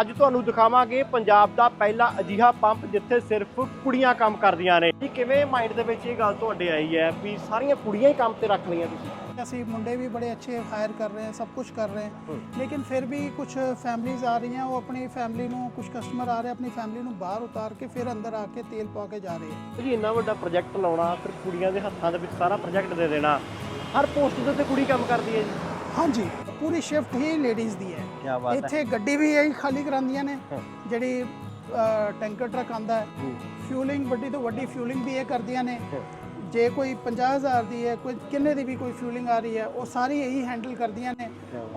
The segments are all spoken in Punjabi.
ਅੱਜ ਤੁਹਾਨੂੰ ਦਿਖਾਵਾਂਗੇ ਪੰਜਾਬ ਦਾ ਪਹਿਲਾ ਅਜੀਹਾ ਪੰਪ ਜਿੱਥੇ ਸਿਰਫ ਕੁੜੀਆਂ ਕੰਮ ਕਰਦੀਆਂ ਨੇ। ਜੀ ਕਿਵੇਂ ਮਾਈਂਡ ਦੇ ਵਿੱਚ ਇਹ ਗੱਲ ਤੁਹਾਡੇ ਆਈ ਹੈ ਵੀ ਸਾਰੀਆਂ ਕੁੜੀਆਂ ਹੀ ਕੰਮ ਤੇ ਰੱਖ ਲਈਆਂ ਤੁਸੀਂ? ਅਸੀਂ ਮੁੰਡੇ ਵੀ ਬੜੇ ਅੱਛੇ ਹਾਇਰ ਕਰ ਰਹੇ ਹਾਂ ਸਭ ਕੁਝ ਕਰ ਰਹੇ ਹੂੰ। ਲੇਕਿਨ ਫਿਰ ਵੀ ਕੁਝ ਫੈਮਲੀਆਂ ਆ ਰਹੀਆਂ ਉਹ ਆਪਣੀ ਫੈਮਿਲੀ ਨੂੰ ਕੁਝ ਕਸਟਮਰ ਆ ਰਹੇ ਆਪਣੀ ਫੈਮਿਲੀ ਨੂੰ ਬਾਹਰ ਉਤਾਰ ਕੇ ਫਿਰ ਅੰਦਰ ਆ ਕੇ ਤੇਲ ਪਾ ਕੇ ਜਾ ਰਹੇ ਹੈ। ਜੀ ਇੰਨਾ ਵੱਡਾ ਪ੍ਰੋਜੈਕਟ ਲਾਉਣਾ ਫਿਰ ਕੁੜੀਆਂ ਦੇ ਹੱਥਾਂ ਦੇ ਵਿੱਚ ਸਾਰਾ ਪ੍ਰੋਜੈਕਟ ਦੇ ਦੇਣਾ ਹਰ ਪੋਸਟ ਦੇ ਉੱਤੇ ਕੁੜੀ ਕੰਮ ਕਰਦੀ ਹੈ ਜੀ। ਹਾਂਜੀ ਪੂਰੀ ਸ਼ਿਫਟ ਹੀ ਲੇਡੀਜ਼ ਦੀ ਹੈ। ਕੀ ਬਾਤ ਇੱਥੇ ਗੱਡੀ ਵੀ ਇਹੀ ਖਾਲੀ ਕਰਾਉਂਦੀਆਂ ਨੇ। ਜਿਹੜੀ ਟੈਂਕਰ ਟਰੱਕ ਆਂਦਾ ਹੈ। ਫਿਊਲਿੰਗ ਵੱਡੀ ਤੋਂ ਵੱਡੀ ਫਿਊਲਿੰਗ ਵੀ ਇਹ ਕਰਦੀਆਂ ਨੇ। ਜੇ ਕੋਈ 50000 ਦੀ ਹੈ ਕੋਈ ਕਿੰਨੇ ਦੀ ਵੀ ਕੋਈ ਫਿਊਲਿੰਗ ਆ ਰਹੀ ਹੈ ਉਹ ਸਾਰੀ ਇਹੀ ਹੈਂਡਲ ਕਰਦੀਆਂ ਨੇ।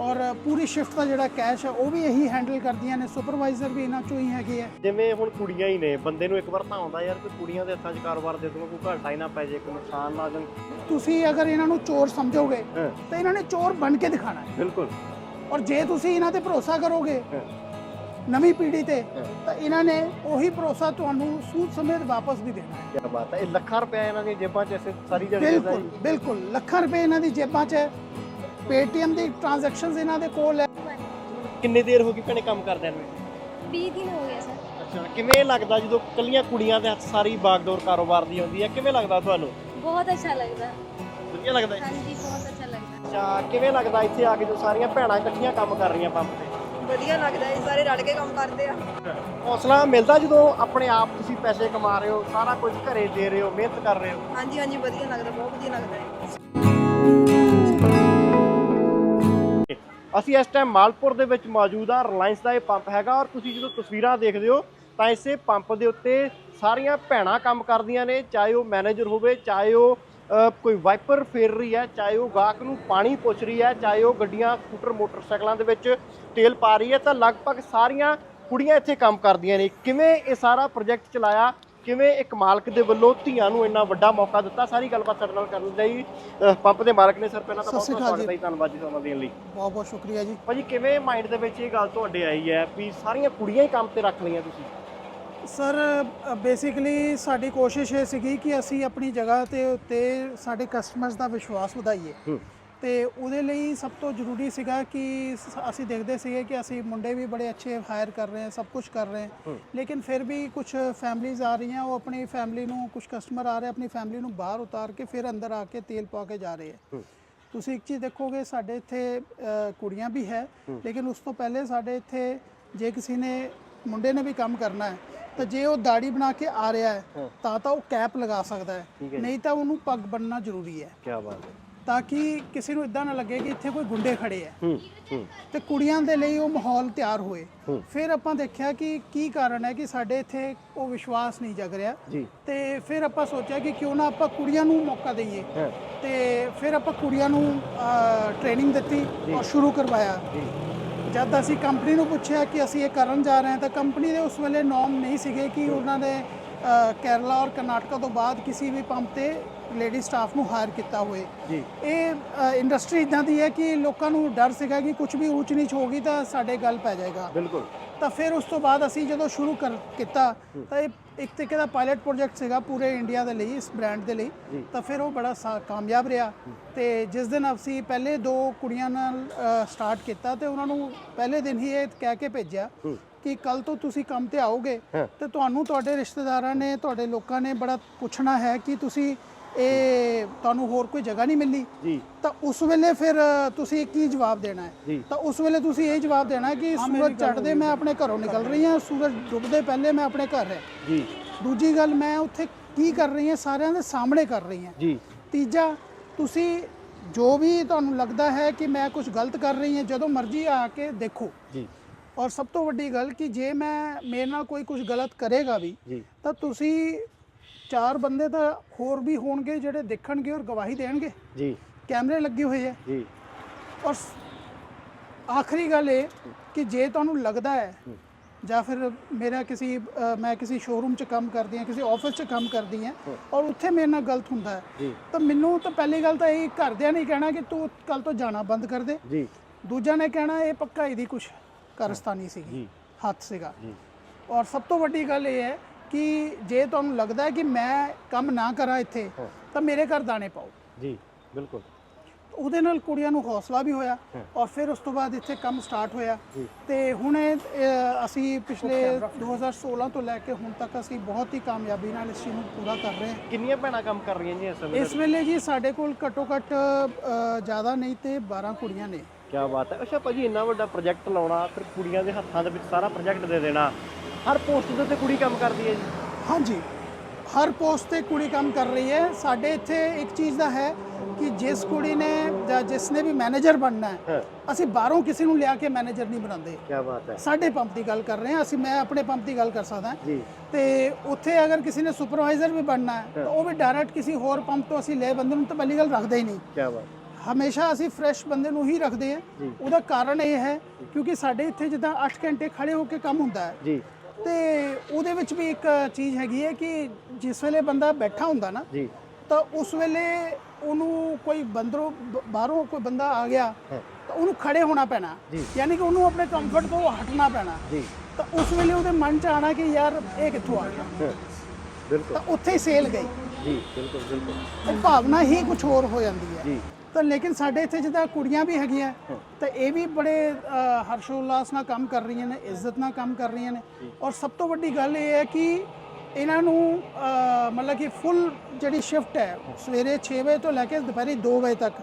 ਔਰ ਪੂਰੀ ਸ਼ਿਫਟ ਦਾ ਜਿਹੜਾ ਕੈਸ਼ ਹੈ ਉਹ ਵੀ ਇਹੀ ਹੈਂਡਲ ਕਰਦੀਆਂ ਨੇ। ਸੁਪਰਵਾਈਜ਼ਰ ਵੀ ਇਹਨਾਂ ਚੋਂ ਹੀ ਹੈਗੇ ਹੈ ਜਿਵੇਂ ਹੁਣ ਕੁੜੀਆਂ ਹੀ ਨੇ ਬੰਦੇ ਨੂੰ ਇੱਕ ਵਾਰ ਤਾਂ ਆਉਂਦਾ ਯਾਰ ਕੋਈ ਕੁੜੀਆਂ ਦੇ ਹੱਥਾਂ 'ਚ ਕਾਰੋਬਾਰ ਦੇ ਦੂੰਗਾ ਕੋਈ ਘਾਟਾ ਹੀ ਨਾ ਪੈ ਜੇ ਕੋਈ ਨੁਕਸਾਨ ਨਾ ਜਾਣ। ਤੁਸੀਂ ਅਗਰ ਇਹਨਾਂ ਨੂੰ ਚੋਰ ਸਮਝੋਗੇ ਤਾਂ ਇਹਨਾਂ ਨੇ ਚੋਰ ਬਣ ਕੇ ਦਿਖਾਣਾ ਹੈ। ਬਿਲਕੁਲ। ਔਰ ਜੇ ਤੁਸੀਂ ਇਹਨਾਂ ਤੇ ਭਰੋਸਾ ਕਰੋਗੇ। ਨਵੀਂ ਪੀੜ੍ਹੀ ਤੇ। ਤਾਂ ਇਹਨਾਂ ਨੇ ਉਹੀ ਭਰੋਸਾ ਤੁਹਾਨੂੰ ਸੂਦ ਸਮੇਤ ਵਾਪਸ ਵੀ ਦੇਣਾ ਹੈ। ਕੀ ਬਾਤ ਹੈ ਇਹ ਲੱਖਾਂ ਰੁਪਏ ਇਹਨਾਂ ਦੀਆਂ ਜੇਬਾਂ 'ਚ ਐਸੇ ਸਾਰੀ ਜੜੀ ਬਿਲਕੁਲ ਬਿਲਕੁਲ ਲੱਖਾਂ ਰੁਪਏ ਇਹਨਾਂ ਦੀ ਜੇਬਾਂ 'ਚ ਹੈ। ਪੇਟੀਐਮ ਦੀ ਟ੍ਰਾਂਜੈਕਸ਼ਨਸ ਇਹਨਾਂ ਦੇ ਕੋਲ ਹੈ। ਕਿੰਨੀ ਦੇਰ ਹੋ ਗਈ ਭੈਣੇ ਕੰਮ ਕਰਦਿਆਂ ਨੂੰ? 20 ਦਿਨ ਹੋ ਗਏ ਸਰ। ਅੱਛਾ ਕਿਵੇਂ ਲੱਗਦਾ ਜਦੋਂ ਕੱਲੀਆਂ ਕੁੜੀਆਂ ਦੇ ਹੱਥ ਸਾਰੀ ਬਾਗਡੋਰ ਕਾਰੋਬਾਰ ਦੀ ਹੁੰਦੀ ਹੈ? ਕਿਵੇਂ ਲੱਗਦਾ ਤੁਹਾਨੂੰ? ਬਹੁਤ ਅੱਛਾ ਲੱਗਦਾ। ਵਧੀਆ ਲੱਗਦਾ ਹਾਂਜੀ ਅੱਛਾ ਕਿਵੇਂ ਲੱਗਦਾ ਇੱਥੇ ਆ ਕੇ ਜੋ ਸਾਰੀਆਂ ਭੈਣਾਂ ਇਕੱਠੀਆਂ ਕੰਮ ਕਰ ਰਹੀਆਂ ਪੰਪ ਤੇ? ਵਧੀਆ ਲੱਗਦਾ ਇਹ ਸਾਰੇ ਰਲ ਕੇ ਕੰਮ ਕਰਦੇ ਆ। ਹੌਸਲਾ ਮਿਲਦਾ ਜਦੋਂ ਆਪਣੇ ਆਪ ਤੁਸੀਂ ਪੈਸੇ ਕਮਾ ਰਹੇ ਹੋ ਸਾਰਾ ਕੁਝ ਘਰੇ ਦੇ ਰਹੇ ਹੋ ਮਿਹਨਤ ਕਰ ਰਹੇ ਹੋ? ਹਾਂਜੀ ਹਾਂਜੀ ਵਧੀਆ ਲੱਗਦਾ ਬਹੁਤ ਵਧੀਆ ਲੱਗਦਾ ਹੈ ਅਸੀਂ ਇਸ ਟਾਈਮ ਮਾਲਪੁਰ ਦੇ ਵਿੱਚ ਮੌਜੂਦ ਆ ਰਿਲਾਇੰਸ ਦਾ ਇਹ ਪੰਪ ਹੈਗਾ ਔਰ ਤੁਸੀਂ ਜਦੋਂ ਤਸਵੀਰਾਂ ਦੇਖਦੇ ਹੋ ਤਾਂ ਇਸੇ ਪੰਪ ਦੇ ਉੱਤੇ ਸਾਰੀਆਂ ਭੈਣਾਂ ਕੰਮ ਕਰਦੀਆਂ ਨੇ ਚਾਹੇ ਉਹ ਮੈਨੇਜਰ ਹੋਵੇ ਚਾਹੇ ਉਹ ਕੋਈ ਵਾਈਪਰ ਫੇਰ ਰਹੀ ਹੈ ਚਾਹੇ ਉਹ ਗਾਹਕ ਨੂੰ ਪਾਣੀ ਪੁੱਛ ਰਹੀ ਹੈ ਚਾਹੇ ਉਹ ਗੱਡੀਆਂ ਸਕੂਟਰ ਮੋਟਰਸਾਈਕਲਾਂ ਦੇ ਵਿੱਚ ਤੇਲ ਪਾ ਰਹੀ ਹੈ ਤਾਂ ਲਗਭਗ ਸਾਰੀਆਂ ਕੁੜੀਆਂ ਇੱਥੇ ਕੰਮ ਕਰਦੀਆਂ ਨੇ। ਕਿਵੇਂ ਇਹ ਸਾਰਾ ਪ੍ਰੋਜੈਕਟ ਚਲਾਇਆ? ਕਿਵੇਂ ਇੱਕ ਮਾਲਕ ਦੇ ਵੱਲੋਂ ਧੀਆਂ ਨੂੰ ਇੰਨਾ ਵੱਡਾ ਮੌਕਾ ਦਿੱਤਾ? ਸਾਰੀ ਗੱਲਬਾਤ ਸਾਡੇ ਨਾਲ ਕਰਨ ਲਈ ਪੰਪ ਦੇ ਮਾਲਕ ਨੇ ਸਰ ਪਹਿਲਾਂ ਤਾਂ ਬਹੁਤ ਬਹੁਤ ਤੁਹਾਡਾ ਹੀ ਧੰਨਵਾਦ ਜੀ ਸਮਾਂ ਦੇਣ ਲਈ। ਬਹੁਤ ਬਹੁਤ ਸ਼ੁਕਰੀਆ ਜੀ। ਭਾਜੀ ਕਿਵੇਂ ਮਾਈਂਡ ਦੇ ਵਿੱਚ ਇਹ ਗੱਲ ਤੁਹਾਡੇ ਆਈ ਹੈ ਵੀ ਸਾਰੀਆਂ ਕੁੜੀਆਂ ਹੀ ਕੰਮ ਤੇ ਰੱਖ ਲਈਆਂ ਤੁਸੀਂ? ਸਰ ਬੇਸਿਕਲੀ ਸਾਡੀ ਕੋਸ਼ਿਸ਼ ਇਹ ਸੀਗੀ ਕਿ ਅਸੀਂ ਆਪਣੀ ਜਗ੍ਹਾ ਤੇ ਉੱਤੇ ਸਾਡੇ ਕਸਟਮਰਸ ਦਾ ਵਿਸ਼ਵਾਸ ਵਧਾਈਏ। ਤੇ ਉਹਦੇ ਲਈ ਸਭ ਤੋਂ ਜ਼ਰੂਰੀ ਸੀਗਾ ਕਿ ਸ- ਅਸੀਂ ਦੇਖਦੇ ਸੀਗੇ ਕਿ ਅਸੀਂ ਮੁੰਡੇ ਵੀ ਬੜੇ ਅੱਛੇ ਹਾਇਰ ਕਰ ਰਹੇ ਹਾਂ ਸਭ ਕੁਝ ਕਰ ਰਹੇ ਹਾਂ। ਲੇਕਿਨ ਫਿਰ ਵੀ ਕੁਝ ਫੈਮਲੀਆਂ ਆ ਰਹੀਆਂ ਉਹ ਆਪਣੀ ਫੈਮਲੀ ਨੂੰ ਕੁਝ ਕਸਟਮਰ ਆ ਰਹੇ ਆਪਣੀ ਫੈਮਲੀ ਨੂੰ ਬਾਹਰ ਉਤਾਰ ਕੇ ਫਿਰ ਅੰਦਰ ਆ ਕੇ ਤੇਲ ਪਾ ਕੇ ਜਾ ਰਹੇ ਹੈ। ਤੁਸੀਂ ਇੱਕ ਚੀਜ਼ ਦੇਖੋਗੇ ਸਾਡੇ ਇੱਥੇ ਅ, ਕੁੜੀਆਂ ਵੀ ਹੈ। ਲੇਕਿਨ ਉਸ ਤੋਂ ਪਹਿਲੇ ਸਾਡੇ ਇੱਥੇ ਜੇ ਕਿਸੇ ਨੇ ਮੁੰਡੇ ਨੇ ਵੀ ਕੰਮ ਕਰਨਾ ਹੈ ਤਾਂ ਜੇ ਉਹ ਦਾੜੀ ਬਣਾ ਕੇ ਆ ਰਿਹਾ ਹੈ ਤਾਂ ਤਾਂ ਉਹ ਕੈਪ ਲਗਾ ਸਕਦਾ ਹੈ। ਨਹੀਂ ਤਾਂ ਉਹਨੂੰ ਪੱਗ ਬੰਨਣਾ ਜ਼ਰੂਰੀ ਹੈ। ਕੀ ਬਾਤ ਹੈ। ਤਾਂ ਕਿ ਕਿਸੇ ਨੂੰ ਇਦਾਂ ਨਾ ਲੱਗੇ ਕਿ ਇੱਥੇ ਕੋਈ ਗੁੰਡੇ ਖੜੇ ਹੂੰ। ਤੇ ਕੁੜੀਆਂ ਦੇ ਲਈ ਉਹ ਮਾਹੌਲ ਤਿਆਰ ਹੋਏ। ਫਿਰ ਆਪਾਂ ਦੇਖਿਆ ਕਿ ਕੀ ਕਾਰਨ ਹੈ ਕਿ ਸਾਡੇ ਇੱਥੇ ਉਹ ਵਿਸ਼ਵਾਸ ਨਹੀਂ ਜਗ ਰਿਹਾ। ਤੇ ਫਿਰ ਆਪਾਂ ਸੋਚਿਆ ਕਿ ਕਿਉਂ ਨਾ ਆਪਾਂ ਕੁੜੀਆਂ ਨੂੰ ਮੌਕਾ ਦਈਏ। ਤੇ ਫਿਰ ਆਪਾਂ ਕੁੜੀਆਂ ਨੂੰ ਟ੍ਰੇਨਿੰਗ ਦਿੱਤੀ ਔਰ ਸ਼ੁਰੂ ਕਰਵਾਇਆ। ਜਦ ਅਸੀਂ ਕੰਪਨੀ ਨੂੰ ਪੁੱਛਿਆ ਕਿ ਅਸੀਂ ਇਹ ਕਰਨ ਜਾ ਰਹੇ ਹਾਂ ਤਾਂ ਕੰਪਨੀ ਦੇ ਉਸ ਵੇਲੇ ਨੋਮ ਨਹੀਂ ਸੀਗੇ ਕਿ ਉਹਨਾਂ ਨੇ ਕੇਰਲਾ ਔਰ ਕਰਨਾਟਕਾ ਤੋਂ ਬਾਅਦ ਕਿਸੇ ਵੀ ਪੰਪ ਤੇ ਲੇਡੀ ਸਟਾਫ ਨੂੰ ਹਾਇਰ ਕੀਤਾ ਹੋਏ ਜੀ। ਇਹ ਇੰਡਸਟਰੀ ਇਦਾਂ ਦੀ ਹੈ ਕਿ ਲੋਕਾਂ ਨੂੰ ਡਰ ਸੀਗਾ ਕਿ ਕੁਝ ਵੀ ਊਚ ਨੀਚ ਹੋਗੀ ਤਾਂ ਸਾਡੇ ਗੱਲ ਪੈ ਜਾਏਗਾ। ਬਿਲਕੁਲ। ਤਾਂ ਫਿਰ ਉਸ ਤੋਂ ਬਾਅਦ ਅਸੀਂ ਜਦੋਂ ਸ਼ੁਰੂ ਕਰ ਕੀਤਾ ਤਾਂ ਇਹ ਇੱਕ ਤਰੀਕੇ ਦਾ ਪਾਇਲਟ ਪ੍ਰੋਜੈਕਟ ਸੀਗਾ ਪੂਰੇ ਇੰਡੀਆ ਦੇ ਲਈ ਇਸ ਬ੍ਰਾਂਡ ਦੇ ਲਈ। ਤਾਂ ਫਿਰ ਉਹ ਬੜਾ ਕਾਮਯਾਬ ਰਿਹਾ। ਤੇ ਜਿਸ ਦਿਨ ਅਸੀਂ ਪਹਿਲੇ ਦੋ ਕੁੜੀਆਂ ਨਾਲ ਸਟਾਰਟ ਕੀਤਾ ਤੇ ਉਹਨਾਂ ਨੂੰ ਪਹਿਲੇ ਦਿਨ ਹੀ ਇਹ ਕਹਿ ਕੇ ਭੇਜਿਆ ਕਿ ਕੱਲ ਤੋਂ ਤੁਸੀਂ ਕੰਮ ਤੇ ਆਓਗੇ। ਤੇ ਤੁਹਾਨੂੰ ਤੁਹਾਡੇ ਰਿਸ਼ਤੇਦਾਰਾਂ ਨੇ ਤੁਹਾਡੇ ਲੋਕਾਂ ਨੇ ਬੜਾ ਪੁੱਛਣਾ ਹੈ ਕਿ ਤੁਸੀਂ ਇਹ ਤੁਹਾਨੂੰ ਹੋਰ ਕੋਈ ਜਗ੍ਹਾ ਨਹੀਂ ਮਿਲੀ? ਜੀ। ਤਾਂ ਉਸ ਵੇਲੇ ਫਿਰ ਤੁਸੀਂ ਕੀ ਜਵਾਬ ਦੇਣਾ ਹੈ। ਤਾਂ ਉਸ ਵੇਲੇ ਤੁਸੀਂ ਇਹ ਜਵਾਬ ਦੇਣਾ ਹੈ ਕਿ ਸੂਰਜ ਚੜ੍ਹਦੇ ਮੈਂ ਆਪਣੇ ਘਰੋਂ ਨਿਕਲ ਰਹੀ ਹਾਂ ਸੂਰਜ ਡੁੱਬਦੇ ਪਹਿਲੇ ਮੈਂ ਆਪਣੇ ਘਰ ਹੈ। ਜੀ। ਦੂਜੀ ਗੱਲ ਮੈਂ ਉੱਥੇ ਕੀ ਕਰ ਰਹੀ ਹਾਂ ਸਾਰਿਆਂ ਦੇ ਸਾਹਮਣੇ ਕਰ ਰਹੀ ਹਾਂ। ਜੀ। ਤੀਜਾ ਤੁਸੀਂ ਜੋ ਵੀ ਤੁਹਾਨੂੰ ਲੱਗਦਾ ਹੈ ਕਿ ਮੈਂ ਕੁਝ ਗਲਤ ਕਰ ਰਹੀ ਹਾਂ ਜਦੋਂ ਮਰਜ਼ੀ ਆ ਕੇ ਦੇਖੋ। ਜੀ। ਔਰ ਸਭ ਤੋਂ ਵੱਡੀ ਗੱਲ ਕਿ ਜੇ ਮੈਂ ਮੇਰੇ ਨਾਲ ਕੋਈ ਕੁਝ ਗਲਤ ਕਰੇਗਾ ਵੀ ਤਾਂ ਤੁਸੀਂ ਚਾਰ ਬੰਦੇ ਤਾਂ ਹੋਰ ਵੀ ਹੋਣਗੇ ਜਿਹੜੇ ਦੇਖਣਗੇ ਔਰ ਗਵਾਹੀ ਦੇਣਗੇ। ਜੀ। ਕੈਮਰੇ ਲੱਗੇ ਹੋਏ ਹੈ ਜੀ। ਔਰ ਆਖਰੀ ਗੱਲ ਇਹ ਕਿ ਜੇ ਤੁਹਾਨੂੰ ਲੱਗਦਾ ਹੈ ਜਾਂ ਫਿਰ ਮੇਰਾ ਕਿਸੇ ਮੈਂ ਕਿਸੇ ਸ਼ੋਰੂਮ 'ਚ ਕੰਮ ਕਰਦੀ ਹਾਂ ਕਿਸੇ ਆਫਿਸ 'ਚ ਕੰਮ ਕਰਦੀ ਹਾਂ ਔਰ ਉੱਥੇ ਮੇਰੇ ਨਾਲ ਗਲਤ ਹੁੰਦਾ ਹੈ ਤਾਂ ਮੈਨੂੰ ਤਾਂ ਪਹਿਲੀ ਗੱਲ ਤਾਂ ਇਹ ਘਰਦਿਆਂ ਨੇ ਕਹਿਣਾ ਕਿ ਤੂੰ ਕੱਲ ਤੋਂ ਜਾਣਾ ਬੰਦ ਕਰ ਦੇ। ਜੀ। ਦੂਜਾ ਨੇ ਕਹਿਣਾ ਇਹ ਪੱਕਾ ਇਹਦੀ ਕੁਛ ਕਾਰਸਤਾਨੀ ਸੀਗੀ ਹੱਥ ਸੀਗਾ। ਔਰ ਸਭ ਤੋਂ ਵੱਡੀ ਗੱਲ ਇਹ ਹੈ ਕਿ ਜੇ ਤੁਹਾਨੂੰ ਲੱਗਦਾ ਹੈ ਕਿ ਮੈਂ ਕੰਮ ਨਾ ਕਰਾਂ ਇੱਥੇ ਤਾਂ ਮੇਰੇ ਘਰ ਦਾਣੇ ਪਾਓ। ਜੀ ਬਿਲਕੁਲ। ਉਹਦੇ ਨਾਲ ਕੁੜੀਆਂ ਨੂੰ ਹੌਸਲਾ ਵੀ ਹੋਇਆ ਔਰ ਫਿਰ ਉਸ ਤੋਂ ਬਾਅਦ ਇੱਥੇ ਕੰਮ ਸਟਾਰਟ ਹੋਇਆ। ਤੇ ਹੁਣ ਅਸੀਂ ਪਿਛਲੇ 2016 ਤੋਂ ਲੈ ਕੇ ਹੁਣ ਤੱਕ ਅਸੀਂ ਬਹੁਤ ਹੀ ਕਾਮਯਾਬੀ ਨਾਲ ਇਸ ਚੀਜ਼ ਨੂੰ ਪੂਰਾ ਕਰ ਰਹੇ ਹਾਂ। ਕਿੰਨੀਆਂ ਭੈਣਾਂ ਕੰਮ ਕਰ ਰਹੀਆਂ ਜੀ ਇਸ ਸਮੇਂ ਇਸ ਵੇਲੇ ਜੀ ਸਾਡੇ ਕੋਲ ਘੱਟੋ ਘੱਟ ਜ਼ਿਆਦਾ ਨਹੀਂ ਤੇ 12 ਕੁੜੀਆਂ ਨੇ। ਕੀ ਬਾਤ ਹੈ। ਅੱਛਾ ਭਾਜੀ ਇੰਨਾ ਵੱਡਾ ਪ੍ਰੋਜੈਕਟ ਲਾਉਣਾ ਫਿਰ ਕੁੜੀਆਂ ਦੇ ਹੱਥਾਂ ਦੇ ਵਿੱਚ ਸਾਰਾ ਪ੍ਰੋਜੈਕਟ ਦੇ ਦੇਣਾ। ਹਰ ਪੋਸਟ ਦੇ ਉੱਤੇ ਕੁੜੀ ਕੰਮ ਕਰਦੀ ਹੈ ਜੀ। ਹਾਂਜੀ। ਹਰ ਪੋਸਟ ਤੇ ਕੁੜੀ ਕੰਮ ਕਰ ਰਹੀ ਹੈ। ਸਾਡੇ ਇੱਥੇ ਇੱਕ ਚੀਜ਼ ਦਾ ਹੈ ਕਿ ਜਿਸ ਕੁੜੀ ਨੇ ਜਾਂ ਜਿਸ ਨੇ ਵੀ ਮੈਨੇਜਰ ਬਣਨਾ ਹੈ ਅਸੀਂ ਬਾਹਰੋਂ ਕਿਸੇ ਨੂੰ ਲਿਆ ਕੇ ਮੈਨੇਜਰ ਨਹੀਂ ਬਣਾਉਂਦੇ। ਕੀ ਬਾਤ ਹੈ। ਸਾਡੇ ਪੰਪ ਦੀ ਗੱਲ ਕਰ ਰਹੇ ਹਾਂ। ਅਸੀਂ ਮੈਂ ਆਪਣੇ ਪੰਪ ਦੀ ਗੱਲ ਕਰ ਸਕਦਾ ਜੀ। ਤੇ ਉੱਥੇ ਅਗਰ ਕਿਸੇ ਨੇ ਸੁਪਰਵਾਈਜ਼ਰ ਵੀ ਬਣਨਾ ਹੈ ਤਾਂ ਉਹ ਵੀ ਡਾਇਰੈਕਟ ਕਿਸੇ ਹੋਰ ਪੰਪ ਤੋਂ ਅਸੀਂ ਲੈ ਬੰਦੇ ਨੂੰ ਤਾਂ ਪਹਿਲੀ ਗੱਲ ਰੱਖਦੇ ਹੀ ਨਹੀਂ। ਕੀ ਬਾਤ ਹਮੇਸ਼ਾ ਅਸੀਂ ਫਰੈਸ਼ ਬੰਦੇ ਨੂੰ ਹੀ ਰੱਖਦੇ ਹਾਂ। ਜੀ। ਉਹਦਾ ਕਾਰਨ ਇਹ ਹੈ ਕਿਉਂਕਿ ਸਾਡੇ ਇੱਥੇ ਜਿੱਦਾਂ 8 ਘੰਟੇ ਖੜੇ ਹੋ ਕੇ ਕੰਮ ਹੁੰਦਾ ਹੈ। ਜੀ। ਤੇ ਉਹਦੇ ਵਿੱਚ ਵੀ ਇੱਕ ਚੀਜ਼ ਹੈਗੀ ਹੈ ਕਿ ਜਿਸ ਵੇਲੇ ਬੰਦਾ ਬੈਠਾ ਹੁੰਦਾ ਨਾ ਜੀ। ਤਾਂ ਉਸ ਵੇਲੇ ਉਹਨੂੰ ਕੋਈ ਬੰਦਰੋਂ ਬਾਹਰੋਂ ਕੋਈ ਬੰਦਾ ਆ ਗਿਆ। ਤਾਂ ਉਹਨੂੰ ਖੜੇ ਹੋਣਾ ਪੈਣਾ। ਯਾਨੀ ਕਿ ਉਹਨੂੰ ਆਪਣੇ ਕੰਫਰਟ ਤੋਂ ਹਟਣਾ ਪੈਣਾ। ਜੀ। ਤਾਂ ਉਸ ਵੇਲੇ ਉਹਦੇ ਮਨ 'ਚ ਆਣਾ ਕਿ ਯਾਰ ਇਹ ਕਿੱਥੋਂ ਆ ਗਿਆ? ਬਿਲਕੁਲ। ਤਾਂ ਉੱਥੇ ਹੀ ਸੇਲ ਗਈ। ਜੀ ਬਿਲਕੁਲ ਬਿਲਕੁਲ। ਭਾਵਨਾ ਹੀ ਕੁਝ ਹੋਰ ਹੋ ਜਾਂਦੀ ਹੈ। ਜੀ। ਤਾਂ ਲੇਕਿਨ ਸਾਡੇ ਇੱਥੇ ਜਿੱਦਾਂ ਕੁੜੀਆਂ ਵੀ ਹੈਗੀਆਂ ਤਾਂ ਇਹ ਵੀ ਬੜੇ ਹਰਸ਼ੋਲਾਸ ਨਾਲ ਕੰਮ ਕਰ ਰਹੀਆਂ ਨੇ ਇੱਜ਼ਤ ਨਾਲ ਕੰਮ ਕਰ ਰਹੀਆਂ ਨੇ। ਔਰ ਸਭ ਤੋਂ ਵੱਡੀ ਗੱਲ ਇਹ ਹੈ ਕਿ ਇਹਨਾਂ ਨੂੰ ਮਤਲਬ ਕਿ ਫੁੱਲ ਜਿਹੜੀ ਸ਼ਿਫਟ ਹੈ ਸਵੇਰੇ 6 ਵਜੇ ਤੋਂ ਲੈ ਕੇ ਦੁਪਹਿਰੇ 2 ਵਜੇ ਤੱਕ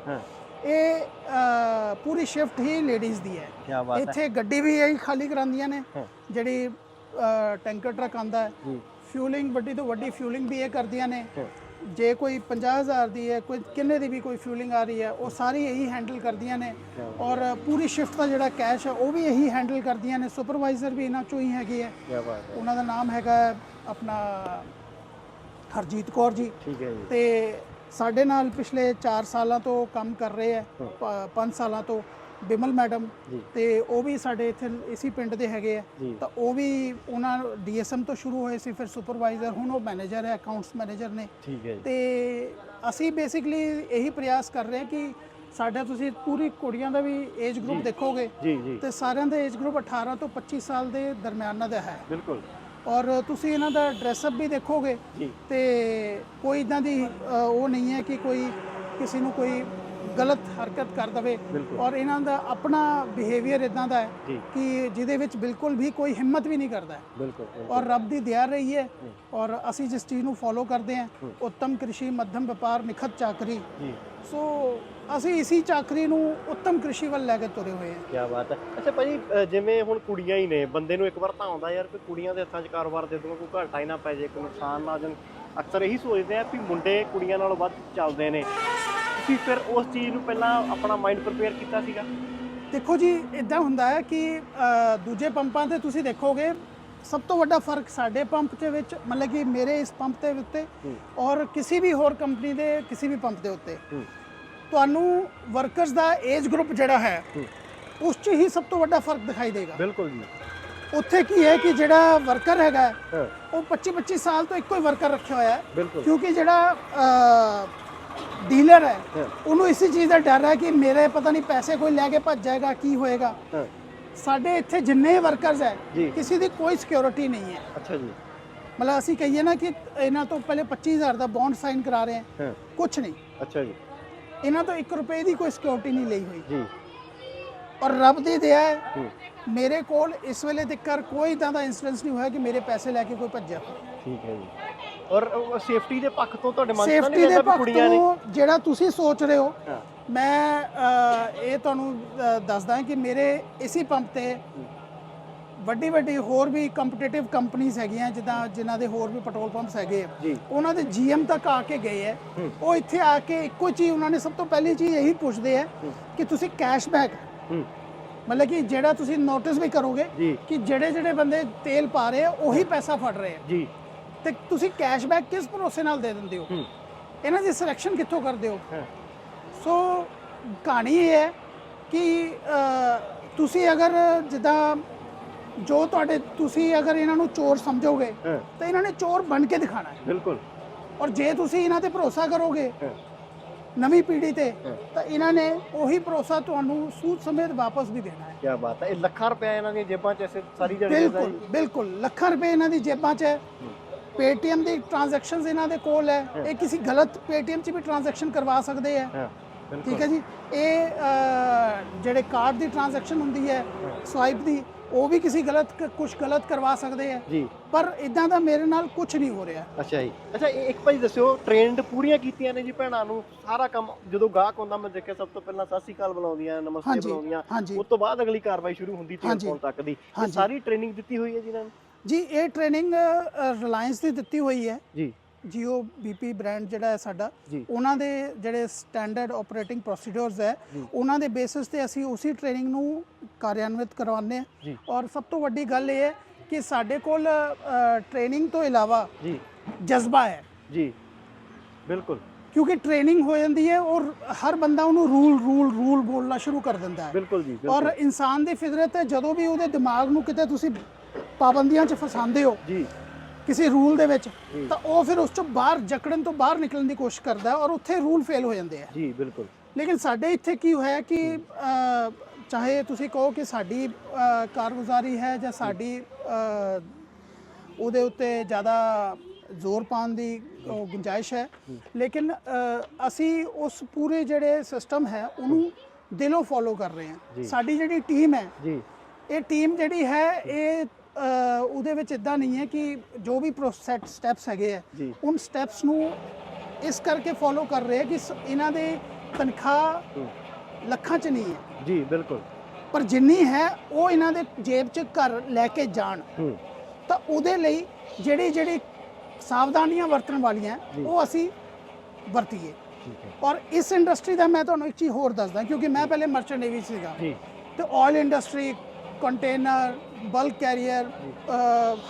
ਇਹ ਪੂਰੀ ਸ਼ਿਫਟ ਹੀ ਲੇਡੀਜ਼ ਦੀ ਹੈ। ਕੀ ਬਾਤ ਹੈ। ਇੱਥੇ ਗੱਡੀ ਵੀ ਇਹੀ ਖਾਲੀ ਕਰਾਉਂਦੀਆਂ ਨੇ। ਜਿਹੜੀ ਟੈਂਕਰ ਟਰੱਕ ਆਂਦਾ ਹੈ। ਫਿਊਲਿੰਗ ਵੱਡੀ ਤੋਂ ਵੱਡੀ ਫਿਊਲਿੰਗ ਵੀ ਇਹ ਕਰਦੀਆਂ ਨੇ। ਜੇ ਕੋਈ 50000 ਦੀ ਹੈ ਕੋਈ ਕਿੰਨੇ ਦੀ ਵੀ ਕੋਈ ਫਿਊਲਿੰਗ ਆ ਰਹੀ ਹੈ ਉਹ ਸਾਰੀ ਇਹੀ ਹੈਂਡਲ ਕਰਦੀਆਂ ਨੇ। ਔਰ ਪੂਰੀ ਸ਼ਿਫਟ ਦਾ ਜਿਹੜਾ ਕੈਸ਼ ਹੈ ਉਹ ਵੀ ਇਹੀ ਹੈਂਡਲ ਕਰਦੀਆਂ ਨੇ। ਸੁਪਰਵਾਈਜ਼ਰ ਵੀ ਇਹਨਾਂ ਚੋਂ ਹੀ ਹੈਗੇ ਹੈ। ਕੀ ਬਾਤ ਹੈ। ਉਹਨਾਂ ਦਾ ਨਾਮ ਹੈਗਾ ਆਪਣਾ ਹਰਜੀਤ ਕੌਰ ਜੀ। ਠੀਕ ਹੈ ਜੀ। ਤੇ ਸਾਡੇ ਨਾਲ ਪਿਛਲੇ 4 ਸਾਲਾਂ ਤੋਂ ਕੰਮ ਕਰ ਰਹੇ ਹੈ 5 ਸਾਲਾਂ ਤੋਂ। ਬਿਮਲ ਮੈਡਮ। ਤੇ ਉਹ ਵੀ ਸਾਡੇ ਇੱਥੇ ਇਸੀ ਪਿੰਡ ਦੇ ਹੈਗੇ ਆ। ਤਾਂ ਉਹ ਵੀ ਉਹਨਾਂ ਡੀਐਸਐਮ ਤੋਂ ਸ਼ੁਰੂ ਹੋਏ ਸੀ ਫਿਰ ਸੁਪਰਵਾਈਜ਼ਰ ਹੁਣ ਉਹ ਮੈਨੇਜਰ ਹੈ ਅਕਾਊਂਟਸ ਮੈਨੇਜਰ ਨੇ। ਠੀਕ ਹੈ ਜੀ। ਤੇ ਅਸੀਂ ਬੇਸਿਕਲੀ ਇਹੀ ਪ੍ਰਯਾਸ ਕਰ ਰਹੇ ਹਾਂ ਕਿ ਸਾਡਾ ਤੁਸੀਂ ਪੂਰੀ ਕੁੜੀਆਂ ਦਾ ਵੀ ਏਜ ਗਰੁੱਪ ਦੇਖੋਗੇ ਤੇ ਸਾਰਿਆਂ ਦਾ ਏਜ ਗਰੁੱਪ 18 ਤੋਂ 25 ਸਾਲ ਦੇ ਦਰਮਿਆਨਾ ਦਾ ਹੈ। ਬਿਲਕੁਲ। ਔਰ ਤੁਸੀਂ ਇਹਨਾਂ ਦਾ ਡਰੈਸਅਪ ਵੀ ਦੇਖੋਗੇ ਤੇ ਕੋਈ ਇਦਾਂ ਦੀ ਉਹ ਨਹੀਂ ਹੈ ਕਿ ਕੋਈ ਕਿਸੇ ਨੂੰ ਕੋਈ ਗਲਤ ਹਰਕਤ ਕਰ ਦਵੇ। ਔਰ ਇਹਨਾਂ ਦਾ ਆਪਣਾ ਬਿਹੇਵੀਅਰ ਇਦਾਂ ਦਾ ਹੈ ਕਿ ਜਿਹਦੇ ਵਿੱਚ ਬਿਲਕੁਲ ਵੀ ਕੋਈ ਹਿੰਮਤ ਵੀ ਨਹੀਂ ਕਰਦਾ ਹੈ। ਔਰ ਰੱਬ ਦੀ ਦਇਆ ਰਹੀ ਹੈ। ਔਰ ਅਸੀਂ ਜਿਸ ਚੀਜ਼ ਨੂੰ ਫੋਲੋ ਕਰਦੇ ਹਾਂ ਉੱਤਮ ਕ੍ਰਿਸ਼ੀ ਮੱਧਮ ਵਪਾਰ ਨਿਖਤ ਚਾਕਰੀ। ਸੋ ਅਸੀਂ ਇਸੀ ਚਾਕਰੀ ਨੂੰ ਉੱਤਮ ਕ੍ਰਿਸ਼ੀ ਵੱਲ ਲੈ ਕੇ ਤੁਰੇ ਹੋਏ ਹਾਂ। ਕੀ ਬਾਤ ਹੈ। ਅੱਛਾ ਭਾਜੀ ਜਿਵੇਂ ਹੁਣ ਕੁੜੀਆਂ ਹੀ ਨੇ ਬੰਦੇ ਨੂੰ ਇੱਕ ਵਾਰ ਤਾਂ ਆਉਂਦਾ ਯਾਰ ਕਿ ਕੁੜੀਆਂ ਦੇ ਹੱਥਾਂ 'ਚ ਕਾਰੋਬਾਰ ਦੇ ਦੂੰਗਾ ਕੋਈ ਘਾਟਾ ਹੀ ਨਾ ਪੈ ਜੇ ਕੋਈ ਨੁਕਸਾਨ ਨਾ ਜਾਣ। ਅਕਸਰ ਇਹੀ ਸੋਚਦੇ ਆ ਵੀ ਮੁੰਡੇ ਕੁੜੀਆਂ ਨਾਲੋਂ ਵੱਧ ਚੱਲਦੇ ਨੇ। ਤੁਸੀਂ ਫਿਰ ਉਸ ਚੀਜ਼ ਨੂੰ ਪਹਿਲਾਂ ਆਪਣਾ ਮਾਈਂਡ ਪ੍ਰਿਪੇਅਰ ਕੀਤਾ ਸੀਗਾ? ਦੇਖੋ ਜੀ ਇਦਾਂ ਹੁੰਦਾ ਹੈ ਕਿ ਅ, ਦੂਜੇ ਪੰਪਾਂ ਤੇ ਤੁਸੀਂ ਦੇਖੋਗੇ ਸਭ ਤੋਂ ਵੱਡਾ ਫ਼ਰਕ ਸਾਡੇ ਪੰਪ ਦੇ ਵਿੱਚ ਮਤਲਬ ਕਿ ਮੇਰੇ ਇਸ ਪੰਪ ਦੇ ਉੱਤੇ ਹੂੰ। ਔਰ ਕਿਸੇ ਵੀ ਹੋਰ ਕੰਪਨੀ ਦੇ ਕਿਸੇ ਵੀ ਪੰਪ ਦੇ ਉੱਤੇ। ਹੂੰ। ਤੁਹਾਨੂੰ ਵਰਕਰਸ ਦਾ ਏਜ ਗਰੁੱਪ ਜਿਹੜਾ ਹੈ ਹੂੰ। ਉਸ 'ਚ ਹੀ ਸਭ ਤੋਂ ਵੱਡਾ ਫ਼ਰਕ ਦਿਖਾਈ ਦੇਗਾ। ਬਿਲਕੁਲ ਜੀ। ਉੱਥੇ ਕੀ ਹੈ ਕਿ ਜਿਹੜਾ ਵਰਕਰ ਹੈਗਾ ਹੈ, ਹਾਂ ਉਹ 25 25 ਸਾਲ ਤੋਂ ਇੱਕੋ ਹੀ ਵਰਕਰ ਰੱਖਿਆ ਹੋਇਆ ਹੈ। ਬਿਲਕੁਲ। ਕਿਉਂਕਿ ਜਿਹੜਾ ਡੀਲਰ ਹੈ। ਉਹਨੂੰ ਇਸੇ ਚੀਜ਼ ਦਾ ਡਰ ਹੈ ਕਿ ਮੇਰੇ ਪਤਾ ਨਹੀਂ ਪੈਸੇ ਕੋਈ ਲੈ ਕੇ ਭੱਜ ਜਾਏਗਾ ਕੀ ਹੋਏਗਾ ਸਾਡੇ ਇੱਥੇ ਜਿੰਨੇ ਵਰਕਰਸ ਹੈ। ਕਿਸੇ ਦੀ ਕੋਈ ਸਿਕਿਉਰਿਟੀ ਨਹੀਂ ਹੈ ਅੱਛਾ ਜੀ ਮਤਲਬ ਅਸੀਂ ਕਹੀਏ ਨਾ ਕਿ ਇਹਨਾਂ ਤੋਂ ਪਹਿਲੇ 25000 ਦਾ ਬੌਂਡ ਸਾਈਨ ਕਰਾ ਰਹੇ ਹਾਂ ਕੁਝ ਨਹੀਂ ਅੱਛਾ ਜੀ ਇਹਨਾਂ ਤੋਂ 1 ਰੁਪਏ ਦੀ ਕੋਈ ਸਿਕਿਉਰਿਟੀ ਨਹੀਂ ਲਈ ਹੋਈ ਜੀ ਔਰ ਰੱਬ ਦੀ ਦਇਆ ਹੈ ਮੇਰੇ ਕੋਲ ਇਸ ਵੇਲੇ ਤੱਕ ਕੋਈ ਇਦਾਂ ਦਾ ਇਨਸੀਡੈਂਸ ਨਹੀਂ ਹੋਇਆ ਕਿ ਮੇਰੇ ਪੈਸੇ ਲੈ ਕੇ ਕੋਈ ਭੱਜਿਆ ਠੀਕ ਹੈ ਜੀ ਔਰ ਸੇਫਟੀ ਦੇ ਪੱਖ ਤੋਂ ਤੁਹਾਡੇ ਮਨ 'ਚ ਸੇਫਟੀ ਦੇ ਪੱਖ ਕੁੜੀਆਂ ਨੇ ਤੋਂ ਜਿਹੜਾ ਤੁਸੀਂ ਸੋਚ ਰਹੇ ਹੋ ਮੈਂ ਅ, ਇਹ ਤੁਹਾਨੂੰ ਅ, ਦੱਸਦਾ ਕਿ ਮੇਰੇ ਇਸੀ ਪੰਪ ਤੇ ਵੱਡੀ ਵੱਡੀ ਹੋਰ ਵੀ ਕੰਪੀਟੀਟਿਵ ਕੰਪਨੀਆਂ ਹੈਗੀਆਂ ਜਿੱਦਾਂ ਜਿਨ੍ਹਾਂ ਦੇ ਹੋਰ ਵੀ ਪੈਟਰੋਲ ਪੰਪਸ ਹੈਗੇ ਆ। ਜੀ। ਉਹਨਾਂ ਦੇ ਜੀਐਮ ਤੱਕ ਆ ਕੇ ਗਏ ਹੈ। ਉਹ ਇੱਥੇ ਆ ਕੇ ਇੱਕੋ ਚੀਜ਼ ਉਹਨਾਂ ਨੇ ਸਭ ਤੋਂ ਪਹਿਲੀ ਚੀਜ਼ ਇਹੀ ਪੁੱਛਦੇ ਹੈ। ਕਿ ਤੁਸੀਂ ਕੈਸ਼ਬੈਕ ਹੂੰ। ਮਤਲਬ ਕਿ ਜਿਹੜਾ ਤੁਸੀਂ ਨੋਟਿਸ ਵੀ ਕਰੋਗੇ ਜੀ। ਕਿ ਜਿਹੜੇ ਜਿਹੜੇ ਬੰਦੇ ਤੇਲ ਪਾ ਰਹੇ ਆ ਉਹੀ ਪੈਸਾ ਫੜ ਰਹੇ ਆ। ਜੀ। ਤੇ ਤੁਸੀਂ ਕੈਸ਼ਬੈਕ ਕਿਸ ਭਰੋਸੇ ਨਾਲ ਦੇ ਦਿੰਦੇ ਹੋ? ਇਹਨਾਂ ਦੀ ਸਿਲੈਕਸ਼ਨ ਕਿੱਥੋਂ ਕਰਦੇ ਹੋ? ਸੋ ਕਹਾਣੀ ਇਹ ਹੈ ਕਿ ਤੁਸੀਂ ਅਗਰ ਜਿੱਦਾਂ ਜੋ ਤੁਹਾਡੇ ਤੁਸੀਂ ਅਗਰ ਇਹਨਾਂ ਨੂੰ ਚੋਰ ਸਮਝੋਗੇ ਤਾਂ ਇਹਨਾਂ ਨੇ ਚੋਰ ਬਣ ਕੇ ਦਿਖਾਣਾ ਹੈ। ਬਿਲਕੁਲ। ਔਰ ਜੇ ਤੁਸੀਂ ਇਹਨਾਂ ਤੇ ਭਰੋਸਾ ਕਰੋਗੇ ਨਵੀਂ ਪੀੜ੍ਹੀ ਤੇ। ਤਾਂ ਇਹਨਾਂ ਨੇ ਉਹੀ ਭਰੋਸਾ ਤੁਹਾਨੂੰ ਸੂਦ ਸਮੇਤ ਵਾਪਸ ਵੀ ਦੇਣਾ ਹੈ। ਕੀ ਬਾਤ ਹੈ। ਇਹ ਲੱਖਾਂ ਰੁਪਏ ਇਹਨਾਂ ਦੀਆਂ ਜੇਬਾਂ 'ਚ ਐਸੇ ਸਾਰੀ ਜਣੇ ਬਿਲਕੁਲ ਬਿਲਕੁਲ। ਲੱਖਾਂ ਰੁਪਏ ਇਹਨਾਂ ਦੀ ਜੇਬਾਂ 'ਚ ਹੈ। ਪੇਟੀਐਮ ਦੀ ਟ੍ਰਾਂਜੈਕਸ਼ਨਸ ਇਹਨਾਂ ਦੇ ਕੋਲ ਹੈ। ਇਹ ਕਿਸੇ ਗਲਤ ਪੇਟੀਐਮ 'ਚ ਵੀ ਟ੍ਰਾਂਜੈਕਸ਼ਨ ਕਰਵਾ ਸਕਦੇ ਹਾਂ। ਠੀਕ ਹੈ ਜੀ? ਇਹ ਜਿਹੜੇ ਕਾਰਡ ਦੀ ਟ੍ਰਾਂਜੈਕਸ਼ਨ ਹੁੰਦੀ ਹੈ ਸਵਾਈਪ ਦੀ ਉਹ ਵੀ ਕਿਸੇ ਗਲਤ ਕੁਝ ਗਲਤ ਕਰਵਾ ਸਕਦੇ ਆ ਜੀ। ਪਰ ਇਦਾਂ ਦਾ ਮੇਰੇ ਨਾਲ ਕੁਝ ਨਹੀਂ ਹੋ ਰਿਹਾ। ਅੱਛਾ ਜੀ। ਅੱਛਾ ਇੱਕ ਭਾਈ ਦੱਸਿਓ ਟ੍ਰੇਨਡ ਪੂਰੀਆਂ ਕੀਤੀਆਂ ਨੇ ਜੀ ਭੈਣਾਂ ਨੂੰ? ਸਾਰਾ ਕੰਮ ਜਦੋਂ ਗਾਹਕ ਆਉਂਦਾ ਮੈਂ ਦੇਖਿਆ ਸਭ ਤੋਂ ਪਹਿਲਾਂ ਸਤਿ ਸ਼੍ਰੀ ਅਕਾਲ ਬੁਲਾਉਂਦੀਆਂ ਨਮਸਤੇ ਬੁਲਾਉਂਦੀਆਂ। ਉਸ ਤੋਂ ਬਾਅਦ ਅਗਲੀ ਕਾਰਵਾਈ ਸ਼ੁਰੂ ਹੁੰਦੀ ਤੇ ਹਾਂਜੀ, ਫੋਨ ਤੱਕ ਦੀ। ਸਾਰੀ ਟ੍ਰੇਨਿੰਗ ਦਿੱਤੀ ਹੋਈ ਹੈ ਜੀ ਇਹਨਾਂ ਨੂੰ? ਜੀ ਇਹ ਟ੍ਰੇਨਿੰਗ ਰਿਲਾਇੰਸ ਦੀ ਦਿੱਤੀ ਹੋਈ ਹੈ। ਜੀ। ਜੀਓ ਬੀਪੀ ਬ੍ਰਾਂਡ ਜਿਹੜਾ ਹੈ ਸਾਡਾ। ਉਹਨਾਂ ਦੇ ਜਿਹੜੇ ਸਟੈਂਡਰਡ ਆਪਰੇਟਿੰਗ ਪ੍ਰੋਸੀਡਰਸ ਹੈ। ਉਹਨਾਂ ਦੇ ਬੇਸਿਸ ਤੇ ਅਸੀਂ ਉਸੇ ਟ੍ਰੇਨਿੰਗ ਨੂੰ ਕਾਰਿਆਨਵਿਤ ਕਰਵਾਉਂਦੇ ਹਾਂ। ਔਰ ਸਭ ਤੋਂ ਵੱਡੀ ਗੱਲ ਇਹ ਹੈ ਕਿ ਸਾਡੇ ਕੋਲ ਟ੍ਰੇਨਿੰਗ ਤੋਂ ਇਲਾਵਾ ਜੀ। ਜਜ਼ਬਾ ਹੈ। ਜੀ। ਬਿਲਕੁਲ। ਕਿਉਂਕਿ ਟ੍ਰੇਨਿੰਗ ਹੋ ਜਾਂਦੀ ਹੈ ਔਰ ਹਰ ਬੰਦਾ ਉਹਨੂੰ ਰੂਲ ਰੂਲ ਰੂਲ ਬੋਲਣਾ ਸ਼ੁਰੂ ਕਰ ਦਿੰਦਾ ਹੈ। ਬਿਲਕੁਲ ਜੀ ਔਰ ਇਨਸਾਨ ਦੀ ਫਿਤਰਤ ਹੈ ਜਦੋਂ ਵੀ ਉਹਦੇ ਦਿਮਾਗ ਨੂੰ ਕਿਤੇ ਤੁਸੀਂ ਪਾਬੰਦੀਆਂ 'ਚ ਫਸਾਉਂਦੇ ਹੋ ਜੀ। ਕਿਸੇ ਰੂਲ ਦੇ ਵਿੱਚ। ਤਾਂ ਉਹ ਫਿਰ ਉਸ ਤੋਂ ਬਾਹਰ ਜਕੜਨ ਤੋਂ ਬਾਹਰ ਨਿਕਲਣ ਦੀ ਕੋਸ਼ਿਸ਼ ਕਰਦਾ ਔਰ ਉੱਥੇ ਰੂਲ ਫੇਲ ਹੋ ਜਾਂਦੇ ਆ। ਜੀ ਬਿਲਕੁਲ। ਲੇਕਿਨ ਸਾਡੇ ਇੱਥੇ ਕੀ ਹੋਇਆ ਕਿ ਚਾਹੇ ਤੁਸੀਂ ਕਹੋ ਕਿ ਸਾਡੀ ਕਾਰਗੁਜ਼ਾਰੀ ਹੈ ਜਾਂ ਸਾਡੀ ਉਹਦੇ ਉੱਤੇ ਜ਼ਿਆਦਾ ਜ਼ੋਰ ਪਾਉਣ ਦੀ ਗੁੰਜਾਇਸ਼ ਹੈ ਲੇਕਿਨ ਅਸੀਂ ਉਸ ਪੂਰੇ ਜਿਹੜੇ ਸਿਸਟਮ ਹੈ ਉਹਨੂੰ ਦਿਲੋਂ ਫੋਲੋ ਕਰ ਰਹੇ ਹਾਂ। ਸਾਡੀ ਜਿਹੜੀ ਟੀਮ ਹੈ ਜੀ। ਇਹ ਟੀਮ ਜਿਹੜੀ ਹੈ ਇਹ ਉਹਦੇ ਵਿੱਚ ਇਦਾਂ ਨਹੀਂ ਹੈ ਕਿ ਜੋ ਵੀ ਪ੍ਰੋਸੈਸ ਸਟੈਪਸ ਹੈਗੇ ਆ। ਉਨ ਸਟੈਪਸ ਨੂੰ ਇਸ ਕਰਕੇ ਫੋਲੋ ਕਰ ਰਹੇ ਆ ਕਿ ਇਹਨਾਂ ਦੇ ਤਨਖਾਹ। ਲੱਖਾਂ 'ਚ ਨਹੀਂ ਹੈ। ਜੀ ਬਿਲਕੁਲ। ਪਰ ਜਿੰਨੀ ਹੈ ਉਹ ਇਹਨਾਂ ਦੇ ਜੇਬ 'ਚ ਘਰ ਲੈ ਕੇ ਜਾਣ। ਤਾਂ ਉਹਦੇ ਲਈ ਜਿਹੜੀ ਜਿਹੜੀ ਸਾਵਧਾਨੀਆਂ ਵਰਤਣ ਵਾਲੀਆਂ ਉਹ ਅਸੀਂ ਵਰਤੀਏ। ਔਰ ਇਸ ਇੰਡਸਟਰੀ ਦਾ ਮੈਂ ਤੁਹਾਨੂੰ ਇੱਕ ਚੀਜ਼ ਹੋਰ ਦੱਸਦਾ ਕਿਉਂਕਿ ਮੈਂ ਪਹਿਲੇ ਮਰਚੈਂਟ ਨੇਵੀ ਸੀਗਾ। ਜੀ। ਤੇ oil industry container bulk carrier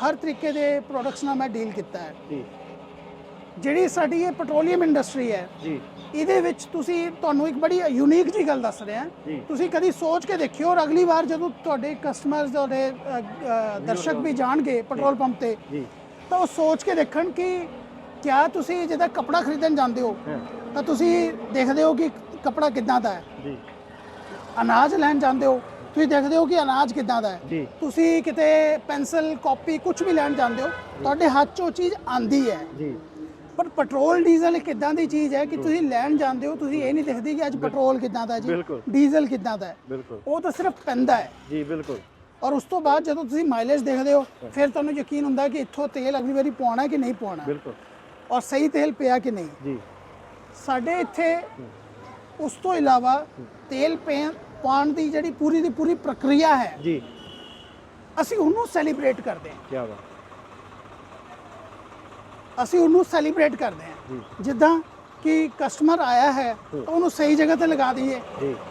ਹਰ ਤਰੀਕੇ ਦੇ ਪ੍ਰੋਡਕਟਸ ਨਾਲ ਮੈਂ ਡੀਲ ਕੀਤਾ ਹੈ। ਜੀ। ਜਿਹੜੀ ਸਾਡੀ ਇਹ ਪੈਟਰੋਲੀਅਮ ਇੰਡਸਟਰੀ ਹੈ ਜੀ। ਇਹਦੇ ਵਿੱਚ ਤੁਸੀਂ ਤੁਹਾਨੂੰ ਇੱਕ ਬੜੀ ਯੂਨੀਕ ਜੀ ਗੱਲ ਦੱਸ ਰਿਹਾ। ਤੁਸੀਂ ਕਦੀ ਸੋਚ ਕੇ ਦੇਖਿਓ ਔਰ ਅਗਲੀ ਵਾਰ ਜਦੋਂ ਤੁਹਾਡੇ ਕਸਟਮਰਸ ਤੁਹਾਡੇ ਦਰਸ਼ਕ ਵੀ ਜਾਣਗੇ ਪੈਟਰੋਲ ਪੰਪ ਤੇ ਜੀ। ਤਾਂ ਉਹ ਸੋਚ ਕੇ ਦੇਖਣ ਕਿ ਕਿਆ ਤੁਸੀਂ ਜਿਹਦਾ ਕਪੜਾ ਖਰੀਦਣ ਜਾਂਦੇ ਹੋ ਹਾਂ। ਤਾਂ ਤੁਸੀਂ ਦੇਖਦੇ ਹੋ ਕਿ ਕਪੜਾ ਕਿੱਦਾਂ ਦਾ ਹੈ। ਜੀ। ਅਨਾਜ ਲੈਣ ਜਾਂਦੇ ਹੋ ਤੁਸੀਂ ਦੇਖਦੇ ਹੋ ਕਿ ਅਨਾਜ ਕਿੱਦਾਂ ਦਾ ਹੈ। ਤੁਸੀਂ ਕਿਤੇ ਪੈਨਸਲ ਕਾਪੀ ਕੁਝ ਵੀ ਲੈਣ ਜਾਂਦੇ ਹੋ ਤੁਹਾਡੇ ਹੱਥ 'ਚ ਉਹ ਚੀਜ਼ ਆਂਦੀ ਹੈ। ਜੀ। ਪਰ ਪੈਟਰੋਲ ਡੀਜ਼ਲ ਇੱਕ ਇਦਾਂ ਦੀ ਚੀਜ਼ ਹੈ ਕਿ ਤੁਸੀਂ ਲੈਣ ਜਾਂਦੇ ਹੋ ਤੁਸੀਂ ਇਹ ਨਹੀਂ ਦੇਖਦੇ ਕਿ ਅੱਜ ਪੈਟਰੋਲ ਕਿੱਦਾਂ ਦਾ ਜੀ। ਡੀਜ਼ਲ ਕਿੱਦਾਂ ਦਾ ਹੈ। ਉਹ ਤਾਂ ਸਿਰਫ ਪੈਂਦਾ ਹੈ। ਜੀ ਬਿਲਕੁਲ। ਔਰ ਉਸ ਤੋਂ ਬਾਅਦ ਜਦੋਂ ਤੁਸੀਂ ਮਾਈਲੇਜ ਦੇਖਦੇ ਹੋ ਫਿਰ ਤੁਹਾਨੂੰ ਯਕੀਨ ਹੁੰਦਾ ਕਿ ਇੱਥੋਂ ਤੇਲ ਅਗਲੀ ਵਾਰੀ ਪਾਉਣਾ ਕਿ ਨਹੀਂ ਪਾਉਣਾ ਬਿਲਕੁਲ। ਔਰ ਸਹੀ ਤੇਲ ਪਿਆ ਕਿ ਨਹੀਂ। ਜੀ। ਸਾਡੇ ਇੱਥੇ ਉਸ ਤੋਂ ਇਲਾਵਾ ਤੇਲ ਪੈ- ਪਾਉਣ ਦੀ ਜਿਹੜੀ ਪੂਰੀ ਦੀ ਪੂਰੀ ਪ੍ਰਕਿਰਿਆ ਹੈ ਜੀ। ਅਸੀਂ ਉਹਨੂੰ ਸੈਲੀਬ੍ਰੇਟ ਕਰਦੇ ਹਾਂ। ਕੀ ਬਾਤ। ਅਸੀਂ ਉਹਨੂੰ ਸੈਲੀਬ੍ਰੇਟ ਕਰਦੇ ਹਾਂ। ਜਿੱਦਾਂ ਕਿ ਕਸਟਮਰ ਆਇਆ ਹੈ ਤਾਂ ਉਹਨੂੰ ਸਹੀ ਜਗ੍ਹਾ ਤੇ ਲਗਾ ਦਈਏ।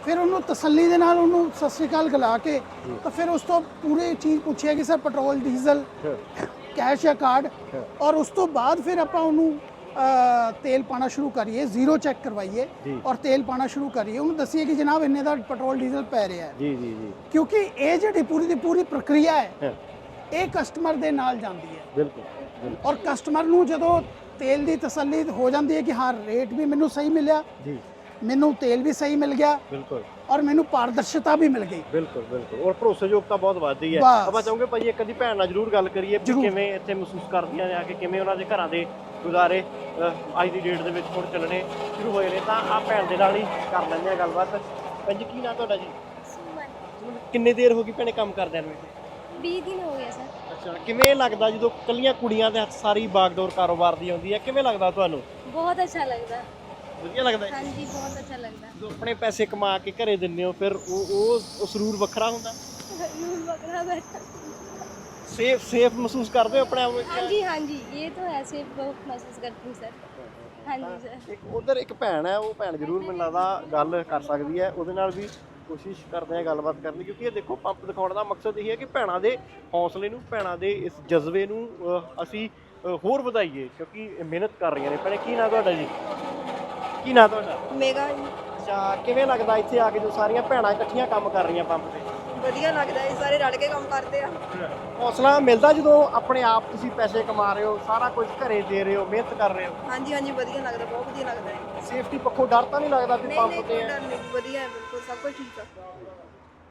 ਫਿਰ ਉਹਨੂੰ ਤਸੱਲੀ ਦੇ ਨਾਲ ਉਹਨੂੰ ਸਤਿ ਸ੍ਰੀ ਅਕਾਲ ਗਲਾ ਕੇ ਤਾਂ ਫਿਰ ਉਸ ਤੋਂ ਪੂਰੀ ਚੀਜ਼ ਪੁੱਛਿਆ ਕਿ ਸਰ ਪੈਟਰੋਲ ਡੀਜ਼ਲ ਕੈਸ਼ ਜਾਂ ਕਾਰਡ। ਔਰ ਉਸ ਤੋਂ ਬਾਅਦ ਫਿਰ ਆਪਾਂ ਉਹਨੂੰ ਤੇਲ ਪਾਣਾ ਸ਼ੁਰੂ ਕਰੀਏ ਜ਼ੀਰੋ ਚੈੱਕ ਕਰਵਾਈਏ। ਔਰ ਤੇਲ ਪਾਣਾ ਸ਼ੁਰੂ ਕਰੀਏ। ਉਹਨੂੰ ਦੱਸੀਏ ਕਿ ਜਨਾਬ ਇੰਨੇ ਦਾ ਪੈਟਰੋਲ ਡੀਜ਼ਲ ਪੈ ਰਿਹਾ ਹੈ। ਜੀ ਜੀ ਜੀ। ਕਿਉਂਕਿ ਇਹ ਜਿਹੜੀ ਪੂਰੀ ਦੀ ਪੂਰੀ ਪ੍ਰਕਿਰਿਆ ਹੈ ਇਹ ਕਸਟਮਰ ਦੇ ਨਾਲ ਜਾਂਦੀ ਹੈ। ਬਿਲਕੁਲ ਔਰ ਕਸਟਮਰ ਨੂੰ ਜਦੋਂ ਤੇਲ ਦੀ ਤਸੱਲੀ ਹੋ ਜਾਂਦੀ ਹੈ ਕਿ ਹਾਂ ਰੇਟ ਵੀ ਮੈਨੂੰ ਸਹੀ ਮਿਲਿਆ ਜੀ। ਮੈਨੂੰ ਤੇਲ ਵੀ ਸਹੀ ਮਿਲ ਗਿਆ ਬਿਲਕੁਲ। ਔਰ ਮੈਨੂੰ ਪਾਰਦਰਸ਼ਤਾ ਵੀ ਮਿਲ ਗਈ। ਬਿਲਕੁਲ ਬਿਲਕੁਲ। ਔਰ ਭਰੋਸੇਯੋਗਤਾ ਬਹੁਤ ਵੱਧਦੀ ਹੈ। ਆਪਾਂ ਚਾਹੂੰਗੇ ਭਾਈ ਇੱਕ ਅੱਧੀ ਭੈਣ ਨਾਲ ਜ਼ਰੂਰ ਗੱਲ ਕਰੀਏ। ਕਿਵੇਂ ਇੱਥੇ ਮਹਿਸੂਸ ਕਰਦੀਆਂ ਨੇ ਆ ਕੇ ਕਿਵੇਂ ਉਹਨਾਂ ਦੇ ਘਰਾਂ ਦੇ ਗੁਜ਼ਾਰੇ ਅੱਜ ਦੀ ਡੇਟ ਦੇ ਵਿੱਚ ਹੁਣ ਚੱਲਣੇ ਸ਼ੁਰੂ ਹੋਏ ਨੇ ਤਾਂ ਆ ਭੈਣ ਦੇ ਨਾਲ ਹੀ ਕਰ ਲੈਂਦੇ ਆ ਗੱਲਬਾਤ। ਪੰਜ ਕੀ ਨਾਂ ਤੁਹਾਡਾ ਜੀ? ਸੁਮਨ। ਕਿੰਨੇ ਦੇਰ ਹੋ ਗਈ ਭੈਣੇ ਕੰਮ ਕਰਦਿਆਂ ਨੂੰ 20 ਦਿਨ ਹੋ ਗਏ ਸਰ। ਅੱਛਾ ਕਿਵੇਂ ਲੱਗਦਾ ਜਦੋਂ ਕੱਲੀਆਂ ਕੁੜੀਆਂ ਦੇ ਹੱਥ ਸਾਰੀ ਬਾਗਡੋਰ ਕਾਰੋਬਾਰ ਦੀ ਆਉਂਦੀ ਹੈ? ਕਿਵੇਂ ਲੱਗਦਾ ਤੁਹਾਨੂੰ? ਬਹੁਤ ਅੱਛਾ ਲੱਗਦਾ। ਵਧੀਆ ਲੱਗਦਾ ਹਾਂਜੀ ਬਹੁਤ ਅੱਛਾ ਲੱਗਦਾ। ਜਦੋਂ ਆਪਣੇ ਪੈਸੇ ਕਮਾ ਕੇ ਘਰੇ ਦਿੰਦੇ ਹੋ ਫਿਰ ਉਹ ਉਹ ਸਰੂਰ ਵੱਖਰਾ ਹੁੰਦਾ। ਸਰੂਰ ਵੱਖਰਾ ਬੈਠਾ ਸੇਫ ਸੇਫ ਮਹਿਸੂਸ ਕਰਦੇ ਹੋ ਆਪਣੇ ਆਪ ਵਿੱਚ हाँ जी हाँ जी ये तो ऐसे बहुत महसूस करती हूँ सर हाँ जी सर ਇੱਕ ਉਧਰ ਇੱਕ ਭੈਣ ਹੈ ਉਹ ਭੈਣ ਜ਼ਰੂਰ ਮੈਨੂੰ ਲੱਗਦਾ ਗੱਲ ਕਰ ਸਕਦੀ ਹੈ ਉਹਦੇ ਨਾਲ ਵੀ ਕੋਸ਼ਿਸ਼ ਕਰਦੇ ਆ ਗੱਲਬਾਤ ਕਰਨ ਦੀ ਕਿਉਂਕਿ ਇਹ ਦੇਖੋ ਪੰਪ ਦਿਖਾਉਣ ਦਾ ਮਕਸਦ ਇਹ ਹੈ ਕਿ ਭੈਣਾਂ ਦੇ ਹੌਸਲੇ ਨੂੰ ਭੈਣਾਂ ਦੇ ਇਸ ਜਜ਼ਬੇ ਨੂੰ ਅਹ, ਅਸੀਂ ਅਹ, ਹੋਰ ਵਧਾਈਏ ਕਿਉਂਕਿ ਇਹ ਮਿਹਨਤ ਕਰ ਰਹੀਆਂ ਨੇ ਭੈਣੇ ਕੀ ਨਾਂ ਤੁਹਾਡਾ ਜੀ ਕੀ ਨਾਂ ਤੁਹਾਡਾ ਮੇਗਾ ਅੱਛਾ ਕਿਵੇਂ ਲੱਗਦਾ ਇੱਥੇ ਆ ਕੇ ਜੋ ਸਾਰੀਆਂ ਭੈਣਾਂ ਇਕੱਠੀਆਂ ਕੰਮ ਕਰ ਰਹੀਆਂ ਪੰਪ ਤੇ ਵਧੀਆ ਲੱਗਦਾ ਇਹ ਸਾਰੇ ਰਲ ਕੇ ਕੰਮ ਕਰਦੇ ਆ। ਹੌਸਲਾ ਮਿਲਦਾ ਜਦੋਂ ਆਪਣੇ ਆਪ ਤੁਸੀਂ ਪੈਸੇ ਕਮਾ ਰਹੇ ਹੋ ਸਾਰਾ ਕੁਝ ਘਰੇ ਦੇ ਰਹੇ ਹੋ ਮਿਹਨਤ ਕਰ ਰਹੇ ਹੋ? ਹਾਂਜੀ ਹਾਂਜੀ ਵਧੀਆ ਲੱਗਦਾ ਬਹੁਤ ਵਧੀਆ ਲੱਗਦਾ ਹੈ। ਸੇਫਟੀ ਪੱਖੋਂ ਡਰ ਤਾਂ ਨਹੀਂ ਲੱਗਦਾ ਵੀ ਨਹੀਂ ਪੰਪ ਨਹੀਂ ਤੇ ਕੋਈ ਡਰ ਨਹੀਂ ਵਧੀਆ ਹੈ ਬਿਲਕੁਲ ਸਭ ਕੁਝ ਠੀਕ ਆ।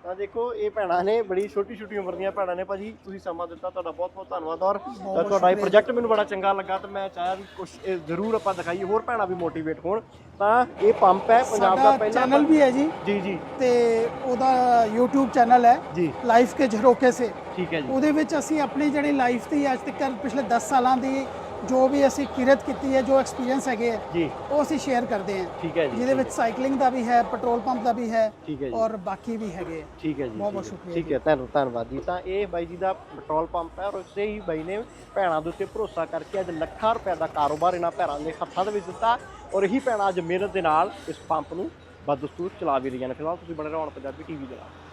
ਤਾਂ ਦੇਖੋ ਇਹ ਭੈਣਾਂ ਨੇ ਬੜੀ ਛੋਟੀ ਛੋਟੀ ਉਮਰ ਦੀਆਂ ਭੈਣਾਂ ਨੇ ਭਾਜੀ। ਤੁਸੀਂ ਸਮਾਂ ਦਿੱਤਾ ਤੁਹਾਡਾ ਬਹੁਤ ਬਹੁਤ ਧੰਨਵਾਦ ਔਰ ਤੁਹਾਡਾ ਇਹ ਪ੍ਰੋਜੈਕਟ ਮੈਨੂੰ ਬੜਾ ਚੰਗਾ ਲੱਗਾ ਤੇ ਮੈਂ ਚਾਹਿਆ ਵੀ ਕੁਝ ਜ਼ਰੂਰ ਆਪਾਂ ਦਿਖਾਈਏ ਹੋਰ ਭੈਣਾਂ ਵੀ ਮੋਟੀਵੇਟ ਹੋਣ। ਤਾਂ ਇਹ ਪੰਪ ਹੈ ਪੰਜਾਬ ਦਾ ਪਹਿਲਾ ਚੈਨਲ ਵੀ ਹੈ ਜੀ। ਜੀ ਜੀ। ਤੇ ਉਹਦਾ YouTube ਚੈਨਲ ਹੈ ਜੀ। ਲਾਈਫ ਕੇ ਝਰੋਕੇ ਸੇ ਠੀਕ ਹੈ ਜੀ। ਉਹਦੇ ਵਿੱਚ ਅਸੀਂ ਆਪਣੀ ਜਿਹੜੀ ਲਾਈਫ ਦੀ ਅੱਜ ਤੱਕ ਪਿਛਲੇ 10 ਸਾਲਾਂ ਦੀ ਜੋ ਵੀ ਅਸੀਂ ਕਿਰਤ ਕੀਤੀ ਹੈ ਜੋ ਐਕਸਪੀਰੀਅੰਸ ਹੈਗੇ ਹੈ ਜੀ। ਉਹ ਅਸੀਂ ਸ਼ੇਅਰ ਕਰਦੇ ਹਾਂ। ਠੀਕ ਹੈ ਜੀ ਜਿਹਦੇ ਵਿੱਚ ਸਾਈਕਲਿੰਗ ਦਾ ਵੀ ਹੈ ਪੈਟਰੋਲ ਪੰਪ ਦਾ ਵੀ ਹੈ ਠੀਕ ਹੈ ਜੀ। ਔਰ ਬਾਕੀ ਵੀ ਹੈਗੇ ਹੈ। ਠੀਕ ਹੈ ਜੀ ਬਹੁਤ ਬਹੁਤ। ਸ਼ੁਕਰੀਆ ਠੀਕ ਹੈ ਧੰਨ- ਧੰਨਵਾਦ ਜੀ। ਤਾਂ ਇਹ ਬਾਈ ਜੀ ਦਾ ਪੈਟਰੋਲ ਪੰਪ ਹੈ ਔਰ ਉਸੇ ਹੀ ਬਾਈ ਨੇ ਭੈਣਾਂ ਦੇ ਉੱਤੇ ਭਰੋਸਾ ਕਰਕੇ ਅੱਜ ਲੱਖਾਂ ਰੁਪਏ ਦਾ ਕਾਰੋਬਾਰ ਇਹਨਾਂ ਭੈਣਾਂ ਦੇ ਹੱਥਾਂ ਦੇ ਵਿੱਚ ਦਿੱਤਾ ਔਰ ਇਹੀ ਭੈਣਾਂ ਅੱਜ ਮਿਹਨਤ ਦੇ ਨਾਲ ਇਸ ਪੰਪ ਨੂੰ ਬਦਸਤੂਰ ਚਲਾ ਵੀ ਰਹੀਆਂ ਨੇ। ਫਿਲਹਾਲ ਤੁਸੀਂ ਬਣੇ ਰਹੋ ਹੁਣ ਪੰਜਾਬੀ ਟੀਵੀ ਦੇ ਨਾਲ।